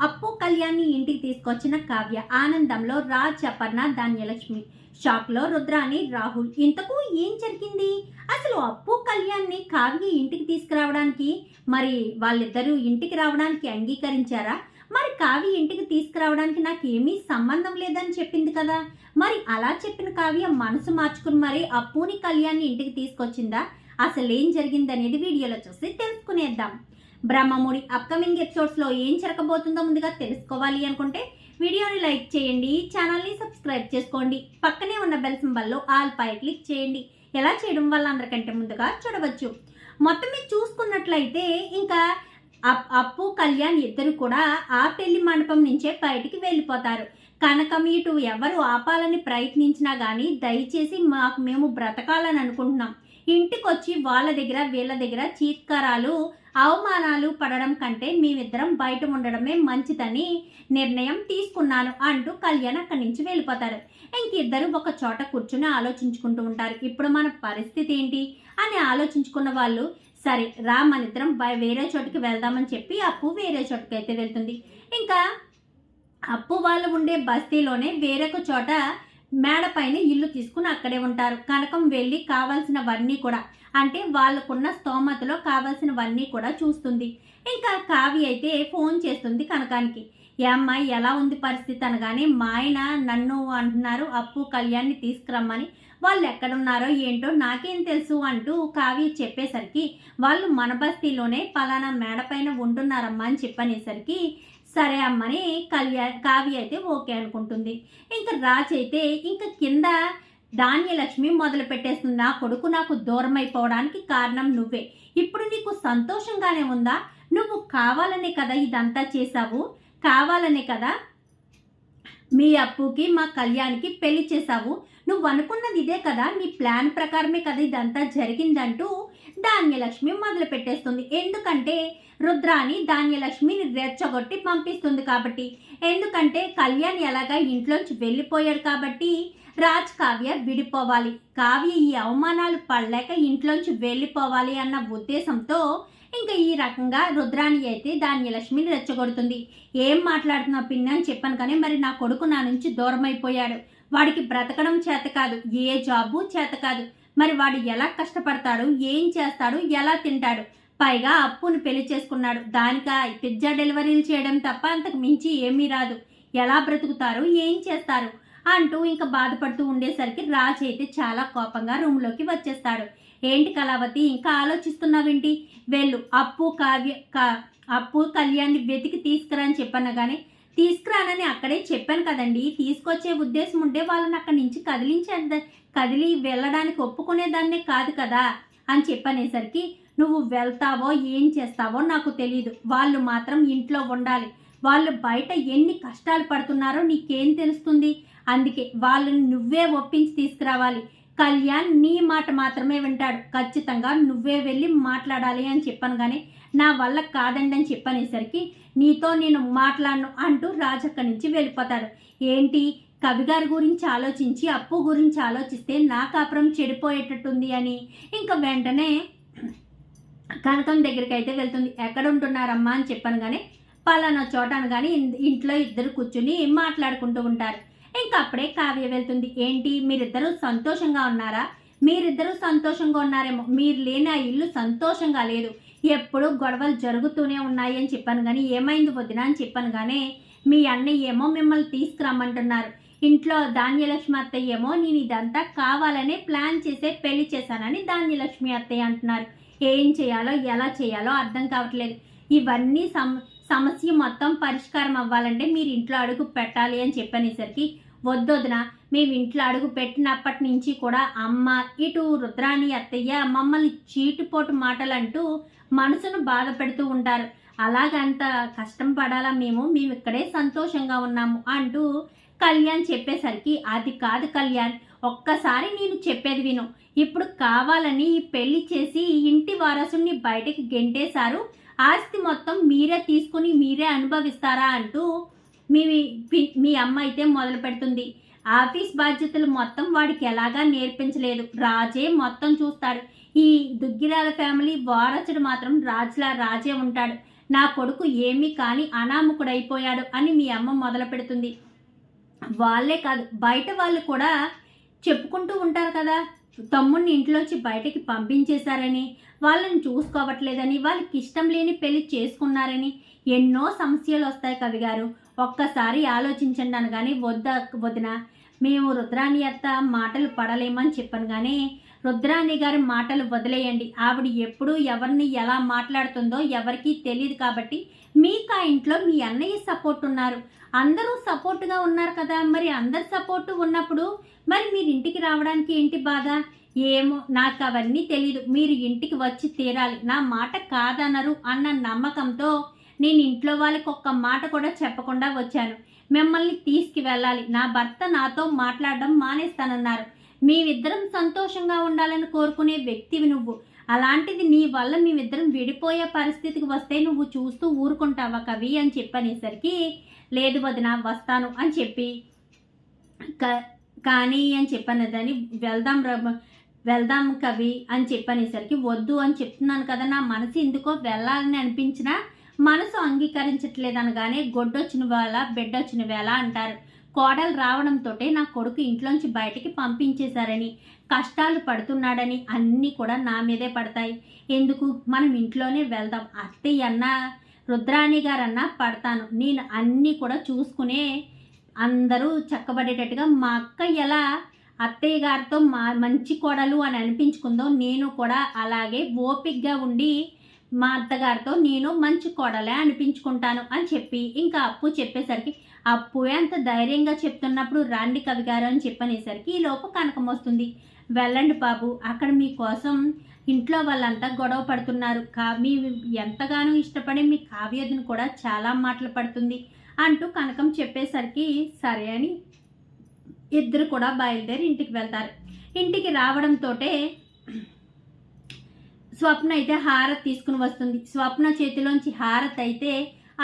అప్పు కళ్యాణ్ని ఇంటికి తీసుకొచ్చిన కావ్య ఆనందంలో రాజ్ అపర్ణ ధాన్యలక్ష్మి షాక్లో రుద్రాని రాహుల్ ఇంతకు ఏం జరిగింది? అసలు అప్పు కళ్యాణ్ని కావ్య ఇంటికి తీసుకురావడానికి మరి వాళ్ళిద్దరూ ఇంటికి రావడానికి అంగీకరించారా? మరి కావ్య ఇంటికి తీసుకురావడానికి నాకు ఏమీ సంబంధం లేదని చెప్పింది కదా. మరి అలా చెప్పిన కావ్య మనసు మార్చుకుని మరి అప్పుని కళ్యాణ్ని ఇంటికి తీసుకొచ్చిందా? అసలు ఏం జరిగిందనేది వీడియోలో చూసి తెలుసుకునేద్దాం. బ్రహ్మముడి అప్కమింగ్ ఎపిసోడ్స్లో ఏం జరగబోతుందో ముందుగా తెలుసుకోవాలి అనుకుంటే వీడియోని లైక్ చేయండి ఛానల్ని సబ్స్క్రైబ్ చేసుకోండి పక్కనే ఉన్న బెల్ సింబల్లో ఆల్ పై క్లిక్ చేయండి. ఎలా చేయడం వల్ల అందరికంటే ముందుగా చూడవచ్చు. మొత్తం మీద చూసుకున్నట్లయితే ఇంకా అప్- అప్పు కళ్యాణ్ ఇద్దరు కూడా ఆ పెళ్ళి మండపం నుంచే బయటికి వెళ్ళిపోతారు. కనకం ఇటు ఎవరు ఆపాలని ప్రయత్నించినా కానీ దయచేసి మాకు మేము బ్రతకాలని అనుకుంటున్నాం. ఇంటికొచ్చి వాళ్ళ దగ్గర వీళ్ళ దగ్గర చీత్కారాలు అవమానాలు పడడం కంటే మేమిద్దరం బయట ఉండడమే మంచిదని నిర్ణయం తీసుకున్నాను అంటూ కళ్యాణ్ అక్కడి నుంచి వెళ్ళిపోతారు. ఇంకిద్దరు ఒక చోట కూర్చుని ఆలోచించుకుంటూ ఉంటారు. ఇప్పుడు మన పరిస్థితి ఏంటి? అని ఆలోచించుకున్న వాళ్ళు సరే రా మన ఇద్దరం వేరే చోటుకి వెళ్దామని చెప్పి అప్పు వేరే చోటుకి అయితే వెళ్తుంది. ఇంకా అప్పు వాళ్ళు ఉండే బస్తీలోనే వేరొక చోట మేడ పైన ఇల్లు తీసుకుని అక్కడే ఉంటారు. కనకం వెళ్ళి కావాల్సినవన్నీ కూడా అంటే వాళ్ళకున్న స్తోమతలో కావాల్సినవన్నీ కూడా చూస్తుంది. ఇంకా కావి అయితే ఫోన్ చేస్తుంది కనకానికి. ఏ అమ్మాయి ఎలా ఉంది పరిస్థితి? అనగానే మా ఆయన నన్ను అంటున్నారు అప్పు కళ్యాణ్ని తీసుకురమ్మని. వాళ్ళు ఎక్కడున్నారో ఏంటో నాకేం తెలుసు అంటూ కావ్య చెప్పేసరికి వాళ్ళు మన బస్తీలోనే పలానా మేడ పైన ఉంటున్నారమ్మా అని చెప్పనేసరికి సరే అమ్మని కళ్యాణ్ కావ్య అయితే ఓకే అనుకుంటుంది. ఇంకా రాజ్ అయితే ఇంకా కింద ధాన్యలక్ష్మి మొదలు పెట్టేస్తుంది నా కొడుకు నాకు దూరం అయిపోవడానికి కారణం నువ్వే. ఇప్పుడు నీకు సంతోషంగానే ఉందా? నువ్వు కావాలనే కదా ఇదంతా చేశావు? కావాలనే కదా మీ అప్పుకి మా కళ్యాణ్కి పెళ్ళి చేశావు. నువ్వు అనుకున్నది ఇదే కదా? నీ ప్లాన్ ప్రకారమే కదా ఇదంతా జరిగిందంటూ ధాన్యలక్ష్మి మొదలు పెట్టేస్తుంది ఎందుకంటే రుద్రాని ధాన్యలక్ష్మిని రెచ్చగొట్టి పంపిస్తుంది కాబట్టి. ఎందుకంటే కళ్యాణ్ ఎలాగా ఇంట్లోంచి వెళ్ళిపోయాడు కాబట్టి రాజ్ కావ్య విడిపోవాలి. కావ్య ఈ అవమానాలు పడలేక ఇంట్లోంచి వెళ్ళిపోవాలి అన్న ఉద్దేశంతో ఇంకా ఈ రకంగా రుద్రాణి అయితే ధాన్యలక్ష్మిని రెచ్చగొడుతుంది. ఏం మాట్లాడుతున్నావు పిన్న అని చెప్పాను కానీ మరి నా కొడుకు నా నుంచి దూరం అయిపోయాడు వాడికి బ్రతకడం చేత కాదు ఏ జాబు చేత కాదు. మరి వాడు ఎలా కష్టపడతాడు ఏం చేస్తాడు ఎలా తింటాడు? పైగా అప్పును పెళ్ళి చేసుకున్నాడు. దానికా పిజ్జా డెలివరీలు చేయడం తప్ప అంతకు మించి ఏమీ రాదు. ఎలా బ్రతుకుతారు ఏం చేస్తారు? అంటూ ఇంకా బాధపడుతూ ఉండేసరికి రాజ్ అయితే చాలా కోపంగా రూమ్లోకి వచ్చేస్తాడు. ఏంటి కళావతి ఇంకా ఆలోచిస్తున్నావేంటి? వెళ్ళు అప్పు కావ్య క అప్పు కళ్యాణ్ని వెతికి తీసుకురా అని చెప్పాను కానీ తీసుకురానని అక్కడే చెప్పాను కదండి. తీసుకొచ్చే ఉద్దేశం ఉంటే వాళ్ళని అక్కడి నుంచి కదిలించే కదిలి వెళ్ళడానికి ఒప్పుకునేదాన్నే కాదు కదా అని చెప్పనేసరికి నువ్వు వెళ్తావో ఏం చేస్తావో నాకు తెలియదు వాళ్ళు మాత్రం ఇంట్లో ఉండాలి. వాళ్ళు బయట ఎన్ని కష్టాలు పడుతున్నారో నీకేం తెలుస్తుంది? అందుకే వాళ్ళని నువ్వే ఒప్పించి తీసుకురావాలి. కళ్యాణ్ నీ మాట మాత్రమే వింటాడు. ఖచ్చితంగా నువ్వే వెళ్ళి మాట్లాడాలి అని చెప్పాను కానీ నా వల్ల కాదండి అని చెప్పనేసరికి నీతో నేను మాట్లాడను అంటూ రాజు అక్కడి నుంచి వెళ్ళిపోతాడు. ఏంటి? కవిగారి గురించి ఆలోచించి అప్పు గురించి ఆలోచిస్తే నా కాపురం చెడిపోయేటట్టుంది అని. ఇంకా వెంటనే కనకం దగ్గరికి అయితే వెళ్తుంది. ఎక్కడ ఉంటున్నారమ్మా అని చెప్పాను కానీ పలానా చోట అనగానే ఇన్- ఇంట్లో ఇద్దరు కూర్చుని మాట్లాడుకుంటూ ఉంటారు. ఇంకా అప్పుడే కావ్య వెళ్తుంది. ఏంటి మీరిద్దరూ సంతోషంగా ఉన్నారా? మీరిద్దరూ సంతోషంగా ఉన్నారేమో. మీరు లేని ఆ ఇల్లు సంతోషంగా లేదు. ఎప్పుడు గొడవలు జరుగుతూనే ఉన్నాయి అని చెప్పాను కానీ ఏమైంది వదిన అని చెప్పాను కానీ మీ అన్నయ్య ఏమో మిమ్మల్ని తీసుకురమ్మంటున్నారు. ఇంట్లో ధాన్యలక్ష్మి అత్తయ్య ఏమో నేను ఇదంతా కావాలనే ప్లాన్ చేసే పెళ్ళి చేశానని ధాన్యలక్ష్మి అత్తయ్య అంటున్నారు. ఏం చేయాలో ఎలా చేయాలో అర్థం కావట్లేదు. ఇవన్నీ సం సమస్య మొత్తం పరిష్కారం అవ్వాలంటే మీరు ఇంట్లో అడుగు పెట్టాలి అని చెప్పనేసరికి వద్దొదిన మేము ఇంట్లో అడుగు పెట్టినప్పటి నుంచి కూడా అమ్మ ఇటు రుద్రాణి అత్తయ్య మమ్మల్ని చీటిపోటు మాటలంటూ మనసును బాధ పెడుతూ ఉంటారు. అలాగంత కష్టం పడాలా మేము? మేము ఇక్కడే సంతోషంగా ఉన్నాము అంటూ కళ్యాణ్ చెప్పేసరికి అది కాదు కళ్యాణ్ ఒక్కసారి నేను చెప్పేది విను. ఇప్పుడు కావాలని పెళ్ళి చేసి ఇంటి వారసుని బయటకి గెంటేశారు. ఆస్తి మొత్తం మీరే తీసుకుని మీరే అనుభవిస్తారా అంటూ మీ మీ అమ్మ అయితే మొదలు పెడుతుంది. ఆఫీస్ బాధ్యతలు మొత్తం వాడికి ఎలాగా నేర్పించలేదు. రాజే మొత్తం చూస్తాడు. ఈ దుగ్గిరాల ఫ్యామిలీ వారసుడు మాత్రం రాజులా రాజే ఉంటాడు. నా కొడుకు ఏమీ కాని అనామకుడైపోయాడు అని మీ అమ్మ మొదలు పెడుతుంది. వాళ్ళే కాదు బయట వాళ్ళు కూడా చెప్పుకుంటూ ఉంటారు కదా. తమ్ముడిని ఇంట్లోంచి బయటకి పంపించేశారని వాళ్ళని చూసుకోవట్లేదని వాళ్ళకి ఇష్టం లేని పెళ్ళి చేసుకున్నారని ఎన్నో సమస్యలు వస్తాయి కవి గారు. ఒక్కసారి ఆలోచించండి అనగానే వద్ద వదిన మేము రుద్రాణి అత్త మాటలు పడలేమని చెప్పాను కానీ రుద్రాణి గారి మాటలు వదిలేయండి. ఆవిడ ఎప్పుడు ఎవరిని ఎలా మాట్లాడుతుందో ఎవరికీ తెలియదు కాబట్టి మీకు ఆ ఇంట్లో మీ అన్నయ్య సపోర్ట్ ఉన్నారు. అందరూ సపోర్ట్గా ఉన్నారు కదా. మరి అందరు సపోర్ట్ ఉన్నప్పుడు మరి మీరు ఇంటికి రావడానికి ఏంటి బాధ? ఏమో నాకు అవన్నీ తెలియదు మీరు ఇంటికి వచ్చి తీరాలి. నా మాట కాదనరు అన్న నమ్మకంతో నేను ఇంట్లో వాళ్ళకి ఒక్క మాట కూడా చెప్పకుండా వచ్చాను. మిమ్మల్ని తీసుకువెళ్ళాలి. నా భర్త నాతో మాట్లాడడం మానేస్తానన్నారు. మేమిద్దరం సంతోషంగా ఉండాలని కోరుకునే వ్యక్తివి నువ్వు. అలాంటిది నీ వల్ల మేమిద్దరం విడిపోయే పరిస్థితికి వస్తే నువ్వు చూస్తూ ఊరుకుంటావా కవి అని చెప్పనేసరికి లేదు వదిన వస్తాను అని చెప్పి క- కానీ అని చెప్పనదని వెళ్దాం ర- వెళ్దాం కవి అని చెప్పనేసరికి వద్దు అని చెప్తున్నాను కదా నా మనసు ఎందుకో వెళ్ళాలని అనిపించినా మనసు అంగీకరించట్లేదు అనగానే గొడ్డొచ్చిన వేళ బిడ్డొచ్చిన వేళ అంటారు. కోడలు రావడంతో నా కొడుకు ఇంట్లోంచి బయటికి పంపించేశారని కష్టాలు పడుతున్నాడని అన్నీ కూడా నా మీదే పడతాయి. ఎందుకు? మనం ఇంట్లోనే వెళ్దాం. అత్తయ్య అన్న రుద్రాణి గారన్నా పడతాను. నేను అన్నీ కూడా చూసుకునే అందరూ చక్కబడేటట్టుగా మా అక్క ఎలా అత్తయ్య గారితో మా మంచి కోడలు అని అనిపించుకుందో నేను కూడా అలాగే ఓపిక్గా ఉండి మా అత్తగారితో నేను మంచి కోడలే అనిపించుకుంటాను అని చెప్పి ఇంకా అప్పు చెప్పేసరికి అప్పు అంత ధైర్యంగా చెప్తున్నప్పుడు రాండి కవి గారు అని చెప్పనేసరికి ఈ లోపు కనకం వస్తుంది. వెళ్ళండి బాబు అక్కడ మీకోసం ఇంట్లో వాళ్ళంతా గొడవ పడుతున్నారు. కా మీ ఎంతగానో ఇష్టపడే మీ కావ్యతను కూడా చాలా మాటలు పడుతుంది అంటూ కనకం చెప్పేసరికి సరే అని ఇద్దరు కూడా బయలుదేరి ఇంటికి వెళ్తారు. ఇంటికి రావడంతోటే స్వప్న అయితే హారత్ తీసుకుని వస్తుంది. స్వప్న చేతిలోంచి హారత్ అయితే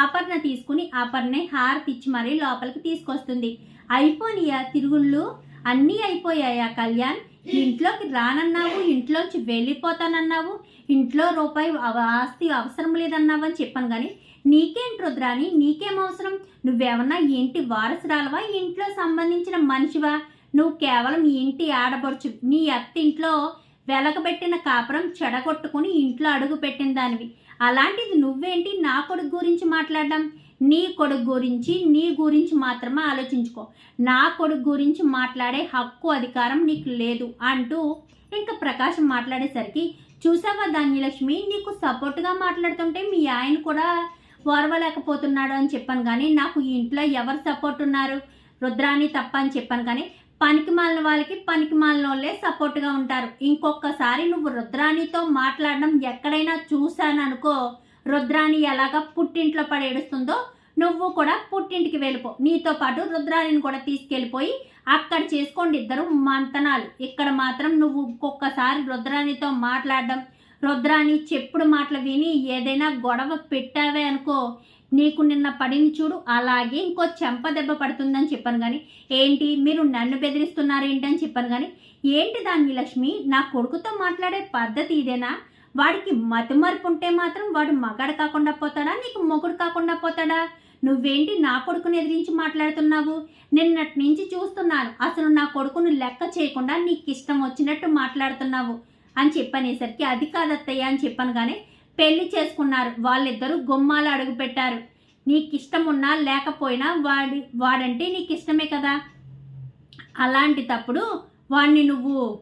అపర్ణ తీసుకుని అపర్ణ హారత్ ఇచ్చి మరీ లోపలికి తీసుకొస్తుంది. అయిపోనియా తిరుగుళ్ళు? అన్నీ అయిపోయాయా కళ్యాణ్? ఇంట్లోకి రానన్నావు ఇంట్లోంచి వెళ్ళిపోతానన్నావు ఇంట్లో రూపాయి ఆస్తి అవసరం లేదన్నావు అని చెప్పాను కానీ నీకేంటి రుద్రాని నీకేం అవసరం? నువ్వేమన్నా ఇంటి వారసురాలవా? ఇంట్లో సంబంధించిన మనిషివా? నువ్వు కేవలం ఇంటి ఆడపడుచు నీ అత్తింట్లో వెలకబెట్టిన కాపురం చెడగొట్టుకుని ఇంట్లో అడుగు పెట్టిన దానివి. అలాంటిది నువ్వేంటి నా కొడుకు గురించి మాట్లాడడం? నీ కొడుకు గురించి నీ గురించి మాత్రమే ఆలోచించుకో. నా కొడుకు గురించి మాట్లాడే హక్కు అధికారం నీకు లేదు అంటూ ఇంకా ప్రకాశం మాట్లాడేసరికి చూసావా ధాన్యలక్ష్మి నీకు సపోర్ట్గా మాట్లాడుతుంటే మీ ఆయన కూడా ఓర్వలేకపోతున్నాడు అని చెప్పాను కానీ నాకు ఈ ఇంట్లో ఎవరు సపోర్ట్ ఉన్నారు? రుద్రాని తప్ప అని చెప్పాను కానీ పనికి మాలిన వాళ్ళకి పనికి మాలిన వాళ్ళే సపోర్ట్గా ఉంటారు. ఇంకొకసారి నువ్వు రుద్రాణితో మాట్లాడడం ఎక్కడైనా చూశాననుకో రుద్రాణి ఎలాగా పుట్టింట్లో పడి ఏడుస్తుందో నువ్వు కూడా పుట్టింటికి వెళ్ళిపో. నీతో పాటు రుద్రాణిని కూడా తీసుకెళ్ళిపోయి అక్కడ చేసుకోండి ఇద్దరు మంతనాలు. ఇక్కడ మాత్రం నువ్వు ఇంకొకసారి రుద్రాణితో మాట్లాడడం రుద్రాణి చెప్పుడు మాటలు విని ఏదైనా గొడవ పెట్టావే అనుకో నీకు నిన్న పడింది చూడు అలాగే ఇంకో చెంప దెబ్బ పడుతుందని చెప్పాను కానీ ఏంటి మీరు నన్ను బెదిరిస్తున్నారు ఏంటి అని చెప్పాను కానీ ఏంటి దాన్ని లక్ష్మి? నా కొడుకుతో మాట్లాడే పద్ధతి ఇదేనా? వాడికి మతిమరుపు ఉంటే మాత్రం వాడు మగాడు కాకుండా పోతాడా? నీకు మొగుడు కాకుండా పోతాడా? నువ్వేంటి నా కొడుకుని ఎదిరించి మాట్లాడుతున్నావు? నిన్నటి నుంచి చూస్తున్నాను. అసలు నా కొడుకును లెక్క చేయకుండా నీకు ఇష్టం వచ్చినట్టు మాట్లాడుతున్నావు అని చెప్పనేసరికి అది కాదత్తయ్య అని చెప్పాను కానీ పెళ్ళి చేసుకున్నారు. వాళ్ళిద్దరూ గుమ్మాలు అడుగుపెట్టారు నీకు ఇష్టం ఉన్నా లేకపోయినా వాడి వాడంటే నీకు ఇష్టమే కదా. అలాంటి తప్పుడు వాడిని నువ్వు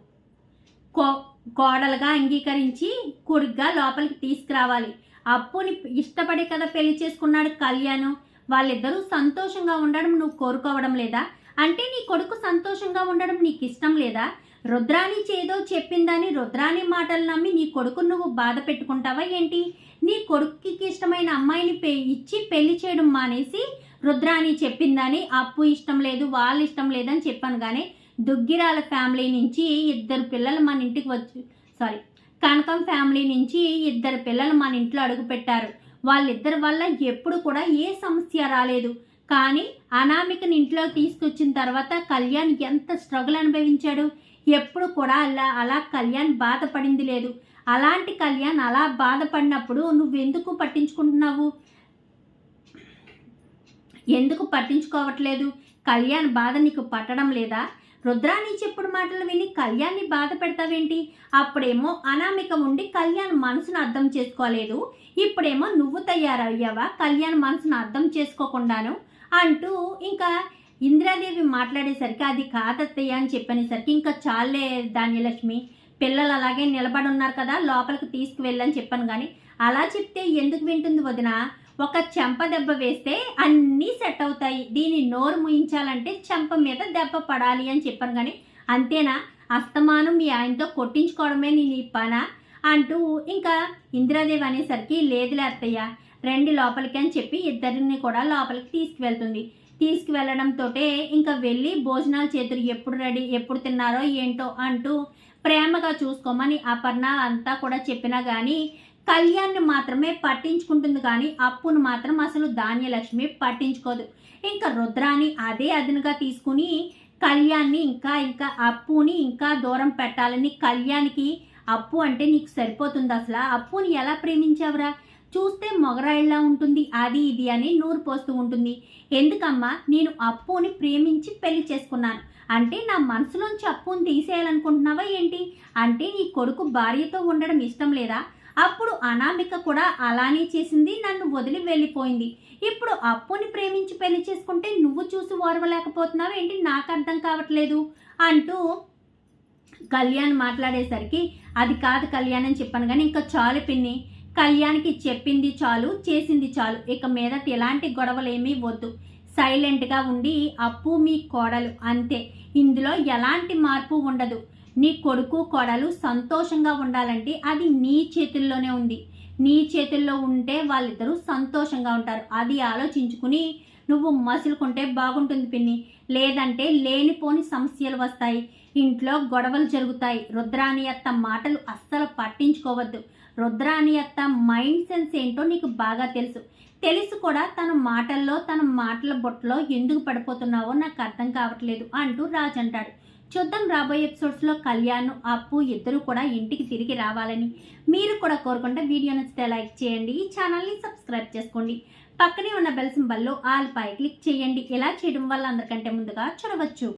కో కోడలుగా అంగీకరించి కొడుగ్గా లోపలికి తీసుకురావాలి. అప్పుని ఇష్టపడే కదా పెళ్ళి చేసుకున్నాడు కళ్యాణ్. వాళ్ళిద్దరూ సంతోషంగా ఉండడం నువ్వు కోరుకోవడం లేదా? అంటే నీ కొడుకు సంతోషంగా ఉండడం నీకు ఇష్టం లేదా? రుద్రాణి చేదో చెప్పిందని రుద్రాణి మాటలు నమ్మి నీ కొడుకు నువ్వు బాధ పెట్టుకుంటావా ఏంటి? నీ కొడుక్కి ఇష్టమైన అమ్మాయిని పె ఇచ్చి పెళ్ళి చేయడం మానేసి రుద్రాణి చెప్పిందని అప్పు ఇష్టం లేదు వాళ్ళ ఇష్టం లేదని చెప్పాను కానీ దుగ్గిరాల ఫ్యామిలీ నుంచి ఇద్దరు పిల్లలు మన ఇంటికి వచ్చి సారీ కనకం ఫ్యామిలీ నుంచి ఇద్దరు పిల్లలు మన ఇంట్లో అడుగుపెట్టారు వాళ్ళిద్దరి వల్ల ఎప్పుడు కూడా ఏ సమస్య రాలేదు. కానీ అనామికని ఇంట్లో తీసుకొచ్చిన తర్వాత కళ్యాణ్ ఎంత స్ట్రగుల్ అనుభవించాడు? ఎప్పుడు కూడా అలా అలా కళ్యాణ్ బాధపడింది లేదు. అలాంటి కళ్యాణ్ అలా బాధపడినప్పుడు నువ్వెందుకు పట్టించుకుంటున్నావు? ఎందుకు పట్టించుకోవట్లేదు? కళ్యాణ్ బాధ నీకు పట్టడం లేదా? రుద్రాని చెప్పుడు మాటలు విని కళ్యాణ్ని బాధ పెడతావేంటి? అప్పుడేమో అనామిక ఉండి కళ్యాణ్ మనసును అర్థం చేసుకోలేదు. ఇప్పుడేమో నువ్వు తయారయ్యావా? కళ్యాణ్ మనసును అర్థం చేసుకోకుండాను? అంటూ ఇంకా ఇందిరాదేవి మాట్లాడేసరికి అది కాదత్తయ్య అని చెప్పనేసరికి ఇంకా చాలే ధాన్యలక్ష్మి పిల్లలు అలాగే నిలబడి ఉన్నారు కదా లోపలికి తీసుకువెళ్ళని చెప్పాను కానీ అలా చెప్తే ఎందుకు వింటుంది వదిన? ఒక చెంప దెబ్బ వేస్తే అన్నీ సెట్ అవుతాయి. దీన్ని నోరు ముయించాలంటే చెంప మీద దెబ్బ పడాలి అని చెప్పాను కానీ అంతేనా? అస్తమానం మీ ఆయనతో కొట్టించుకోవడమే నేను ఈ పనా? అంటూ ఇంకా ఇందిరాదేవి అనేసరికి లేదులే అత్తయ్య రండి లోపలికి అని చెప్పి ఇద్దరిని కూడా లోపలికి తీసుకువెళ్తుంది. తీసుకువెళ్ళడంతో ఇంకా వెళ్ళి భోజనాలు చేతులు ఎప్పుడు రెడీ ఎప్పుడు తిన్నారో ఏంటో అంటూ ప్రేమగా చూసుకోమని అపర్ణ అంతా కూడా చెప్పినా కానీ కళ్యాణ్ని మాత్రమే పట్టించుకుంటుంది కానీ అప్పును మాత్రం అసలు ధాన్యలక్ష్మి పట్టించుకోదు. ఇంకా రుద్రాని అదే అదునుగా తీసుకుని కళ్యాణ్ని ఇంకా ఇంకా అప్పుని ఇంకా దూరం పెట్టాలని కళ్యాణ్కి అప్పు అంటే నీకు సరిపోతుంది అసలు? ఆ అప్పుని ఎలా ప్రేమించావురా? చూస్తే మొగరాయిలా ఉంటుంది అది ఇది అని నూరు పోస్తూ ఉంటుంది. ఎందుకమ్మా నేను అప్పుని ప్రేమించి పెళ్ళి చేసుకున్నాను. అంటే నా మనసులోంచి అప్పుని తీసేయాలనుకుంటున్నావా ఏంటి? అంటే నీ కొడుకు భార్యతో ఉండడం ఇష్టం లేదా? అప్పుడు అనామిక కూడా అలానే చేసింది నన్ను వదిలి వెళ్ళిపోయింది. ఇప్పుడు అప్పుని ప్రేమించి పెళ్ళి చేసుకుంటే నువ్వు చూసి ఓర్వలేకపోతున్నావు ఏంటి? నాకు అర్థం కావట్లేదు అంటూ కళ్యాణ్ మాట్లాడేసరికి అది కాదు కళ్యాణ్ అని చెప్పాను కానీ ఇంకా చాలు పిన్ని. కళ్యాణ్కి చెప్పింది చాలు చేసింది చాలు. ఇక మీదట ఎలాంటి గొడవలు ఏమీ వద్దు. సైలెంట్గా ఉండి అప్పు మీ కోడలు అంతే. ఇందులో ఎలాంటి మార్పు ఉండదు. నీ కొడుకు కోడలు సంతోషంగా ఉండాలంటే అది నీ చేతుల్లోనే ఉంది. నీ చేతుల్లో ఉంటే వాళ్ళిద్దరూ సంతోషంగా ఉంటారు. అది ఆలోచించుకుని నువ్వు మసులుకుంటే బాగుంటుంది పిన్ని. లేదంటే లేనిపోని సమస్యలు వస్తాయి. ఇంట్లో గొడవలు జరుగుతాయి. రుద్రాని అత్త మాటలు అస్సలు పట్టించుకోవద్దు. రుద్రాని యొక్క మైండ్ సెన్స్ ఏంటో నీకు బాగా తెలుసు. తెలుసు కూడా తన మాటల్లో తన మాటల బొట్టలో ఎందుకు పడిపోతున్నావో నాకు అర్థం కావట్లేదు అంటూ రాజు అంటాడు. చూద్దాం రాబోయే ఎపిసోడ్స్లో కళ్యాణ్ అప్పు ఇద్దరు కూడా ఇంటికి తిరిగి రావాలని. మీరు కూడా కోరుకుంటే వీడియో నచ్చితే లైక్ చేయండి ఈ ఛానల్ని సబ్స్క్రైబ్ చేసుకోండి. పక్కనే ఉన్న బెల్ సింబల్లో ఆల్ పై క్లిక్ చేయండి. ఇలా చేయడం వల్ల అందరికంటే ముందుగా చూడవచ్చు.